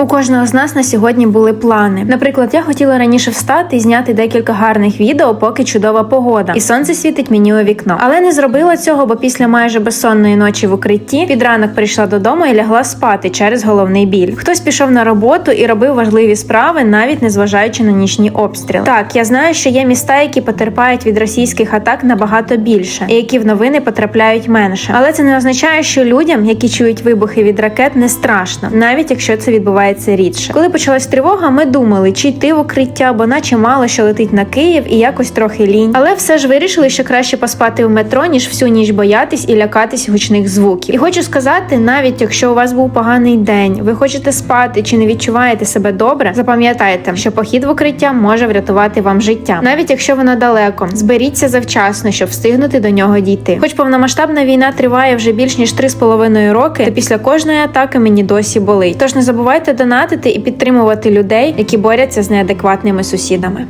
У кожного з нас на сьогодні були плани. Наприклад, я хотіла раніше встати і зняти декілька гарних відео, поки чудова погода, і сонце світить мені у вікно. Але не зробила цього, бо після майже безсонної ночі в укритті під ранок прийшла додому і лягла спати через головний біль. Хтось пішов на роботу і робив важливі справи, навіть не зважаючи на нічні обстріли. Так, я знаю, що є міста, які потерпають від російських атак набагато більше, і які в новини потрапляють менше. Але це не означає, що людям, які чують вибухи від ракет, не страшно, навіть якщо це відбувається рідше. Коли почалась тривога, ми думали, чи йти в укриття, бо наче мало що летить на Київ і якось трохи лінь. Але все ж вирішили, що краще поспати в метро, ніж всю ніч боятись і лякатись гучних звуків. І хочу сказати, навіть якщо у вас був поганий день, ви хочете спати чи не відчуваєте себе добре, запам'ятайте, що похід в укриття може врятувати вам життя, навіть якщо воно далеко. Зберіться завчасно, щоб встигнути до нього дійти. Хоч повномасштабна війна триває вже більш ніж 3,5 роки, то після кожної атаки мені досі болить. Тож не забувайте донатити і підтримувати людей, які борються з неадекватними сусідами.